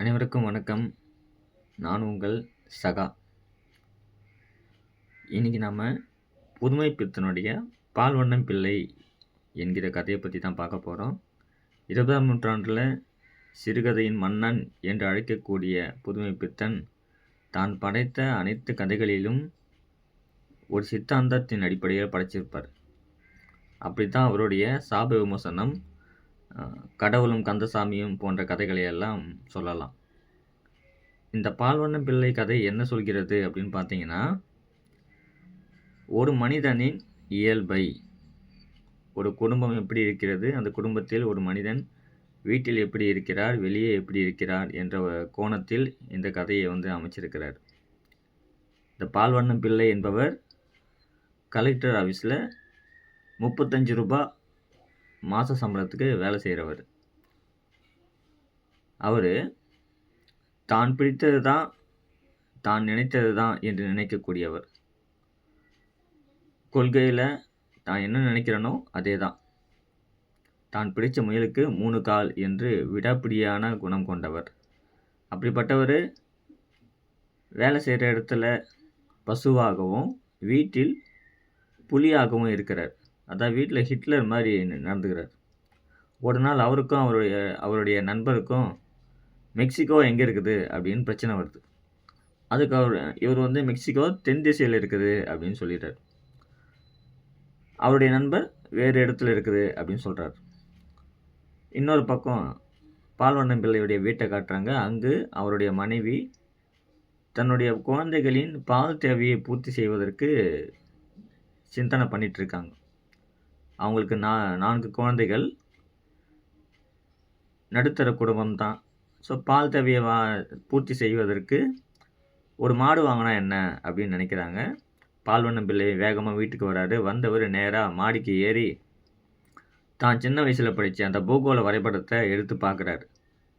அனைவருக்கும் வணக்கம். நான் உங்கள் சகா. இன்னைக்கு நாம் புதுமை பித்தனுடைய பால்வண்ணம் பிள்ளை என்கிற கதையை பற்றி தான் பார்க்க போகிறோம் இருபதாம் நூற்றாண்டில் சிறுகதையின் மன்னன் என்று அழைக்கக்கூடிய புதுமை பித்தன் தான் படைத்த அனைத்து கதைகளிலும் ஒரு சித்தாந்தத்தின் அடிப்படையில் படைச்சிருப்பார். அப்படி தான் அவருடைய சாப விமர்சனம் கடவுளும் கந்தசாமியும் போன்ற கதைகளை எல்லாம் சொல்லலாம். இந்த பால்வண்ணம் பிள்ளை கதை என்ன சொல்கிறது அப்படின்னு பார்த்தீங்கன்னா ஒரு மனிதனின் இயல்பை ஒரு குடும்பம் எப்படி இருக்கிறது அந்த குடும்பத்தில் ஒரு மனிதன் வீட்டில் எப்படி இருக்கிறார் வெளியே எப்படி இருக்கிறார் என்ற கோணத்தில் இந்த கதையை வந்து அமைச்சிருக்கிறார். இந்த பால்வண்ணம் பிள்ளை என்பவர் கலெக்டர் ஆஃபீஸில் முப்பத்தஞ்சு ரூபாய் மாத சம்பளத்துக்கு வேலை செய்கிறவர் அவர் தான் பிடித்தது தான் தான் நினைத்தது தான் என்று நினைக்கக்கூடியவர். கொள்கையில் தான் என்ன நினைக்கிறேனோ அதே தான் தான் பிடித்த முயலுக்கு மூணு கால் என்று விடாப்பிடியான குணம் கொண்டவர். அப்படிப்பட்டவர் வேலை செய்கிற இடத்துல பசுவாகவும் வீட்டில் புலியாகவும் இருக்கிறார். அதான் வீட்டில் ஹிட்லர் மாதிரி நடந்துக்கிறார். ஒரு நாள் அவருக்கும் அவருடைய அவருடைய நண்பருக்கும் மெக்சிகோ எங்கே இருக்குது? அப்படின்னு பிரச்சனை வருது. அதுக்கு அவர் இவர் வந்து மெக்சிகோ தென் திசையில் இருக்குது அப்படின்னு சொல்லிட்டார். அவருடைய நண்பர் வேறு இடத்துல இருக்குது அப்படின்னு சொல்கிறார் இன்னொரு பக்கம் பால்வண்ணன் பிள்ளையுடைய வீட்டை காட்டுறாங்க. அங்கு அவருடைய மனைவி தன்னுடைய குழந்தைகளின் பால் தேவையை பூர்த்தி செய்வதற்கு சிந்தனை பண்ணிகிட்ருக்காங்க அவங்களுக்கு நா நான்கு குழந்தைகள். நடுத்தர குடும்பம் தான் ஸோ பால் தேவையை வா பூர்த்தி செய்வதற்கு ஒரு மாடு வாங்கினா என்ன அப்படின்னு நினைக்கிறாங்க. பால்வண்ணம் பிள்ளை வேகமாக வீட்டுக்கு வராரு. வந்தவர் நேராக மாடிக்கு ஏறி தான் சின்ன வயசில் படித்த அந்த பூகோள வரைபடத்தை எடுத்து பார்க்குறாரு.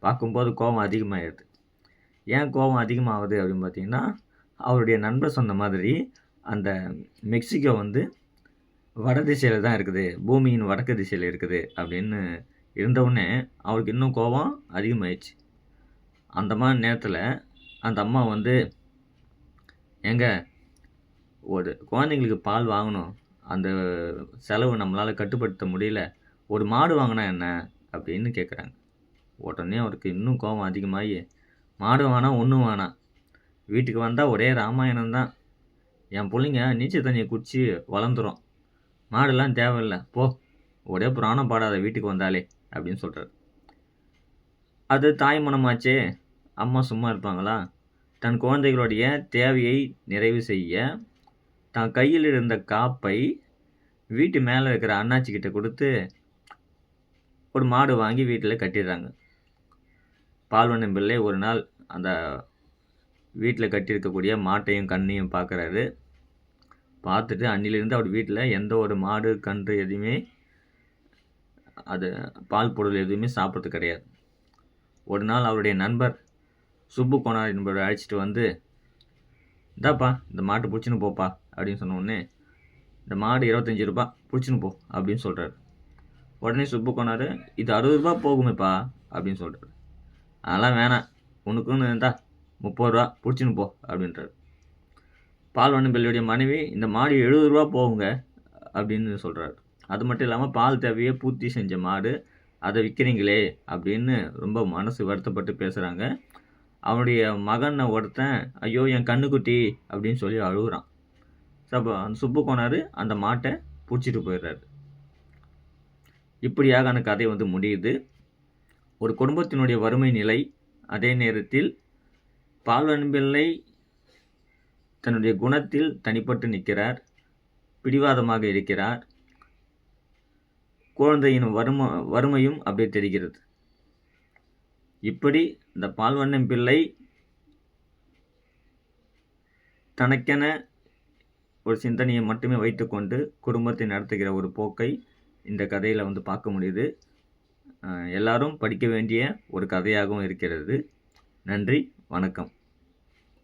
பார்க்கும்போது கோபம் அதிகமாகிடுது ஏன் கோபம் அதிகமாகுது அப்படின்னு பார்த்தீங்கன்னா அவருடைய நண்பர் சொன்ன மாதிரி அந்த மெக்சிகோ வந்து வட திசையில் தான் இருக்குது. பூமியின் வடக்கு திசையில் இருக்குது அப்படின்னு இருந்தவுடனே அவருக்கு இன்னும் கோபம் அதிகமாயிடுச்சு. அந்த மாதிரி நேரத்தில் அந்த அம்மா வந்து எங்க ஒரு குழந்தைங்களுக்கு பால் வாங்கணும். அந்த செலவு நம்மளால் கட்டுப்படுத்த முடியல. ஒரு மாடு வாங்கினா என்ன? அப்படின்னு கேட்குறாங்க உடனே அவருக்கு இன்னும் கோபம் அதிகமாகி மாடு வேணாம் ஒன்றும் வேணாம். வீட்டுக்கு வந்தால் ஒரே ராமாயணம் தான். என் பிள்ளைங்க நீச்சல் தண்ணியை குடிச்சு வளர்ந்துரும். மாடெல்லாம் தேவையில்லை. போ ஒரே புராணம் பாடாத வீட்டுக்கு வந்தாலே அப்படின்னு சொல்கிறார் அது தாய் மனமாச்சே அம்மா சும்மா இருப்பாங்களா? தன் குழந்தைகளுடைய தேவையை நிறைவு செய்ய தான் கையில் இருந்த காப்பை வீட்டு மேலே இருக்கிற அண்ணாச்சி கிட்ட கொடுத்து ஒரு மாடு வாங்கி வீட்டில் கட்டிடுறாங்க. பால்வண்ணம் பிள்ளை ஒரு நாள் அந்த வீட்டில் கட்டியிருக்கக்கூடிய மாட்டையும் கண்ணையும் பார்க்குறாரு. பார்த்துட்டு அன்னிலிருந்து அவர் வீட்டில் எந்த ஒரு மாடு கன்று எதுவுமே அது பால் பொருள் எதுவுமே சாப்பிட்றது கிடையாது. ஒரு நாள் அவருடைய நண்பர் சுப்பு கோனார் என்பவரை அழைச்சிட்டு வந்து இந்தாப்பா இந்த மாட்டு பிடிச்சின்னு போப்பா அப்படின்னு சொன்ன உடனே இந்த மாடு இருபத்தஞ்சி ரூபா பிடிச்சின்னு போ அப்படின்னு சொல்கிறாரு உடனே சுப்பு கோனார் இது அறுபது ரூபா போகுமேப்பா அப்படின்னு சொல்கிறாரு அதெல்லாம் வேணாம் உனக்குன்னு இருந்தா முப்பது ரூபா பிடிச்சின்னு போ அப்படின்றாரு. பால்வண்ணன் பிள்ளையுடைய மனைவி இந்த மாடு எழுபது ரூபா போகுங்க அப்படின்னு சொல்கிறாரு அது மட்டும் இல்லாமல் பால் தேவையை பூர்த்தி செஞ்ச மாடு அதை விற்கிறீங்களே அப்படின்னு ரொம்ப மனசு வருத்தப்பட்டு பேசுகிறாங்க அவனுடைய மகனை ஒருத்தன் ஐயோ என் கண்ணுக்குட்டி அப்படின்னு சொல்லி அழுகுறான். ஸோ அப்போ அந்த சுப்பு கோனார் அந்த மாட்டை பிடிச்சிட்டு போயிடுறாரு. இப்படியாக அந்த கதை வந்து முடியுது. ஒரு குடும்பத்தினுடைய வறுமை நிலை அதே நேரத்தில் பால்வன் பிள்ளை தன்னுடைய குணத்தில் தனிப்பட்டு நிற்கிறார் பிடிவாதமாக இருக்கிறார். குழந்தையின் வறும வறுமையும் அப்படியே தெரிகிறது. இப்படி இந்த பால்வண்ணம் பிள்ளை தனக்கென ஒரு சிந்தனையை மட்டுமே வைத்துக்கொண்டு குடும்பத்தை நடத்துகிற ஒரு போக்கை இந்த கதையில் வந்து பார்க்க முடியுது. எல்லாரும் படிக்க வேண்டிய ஒரு கதையாகவும் இருக்கிறது. நன்றி வணக்கம்.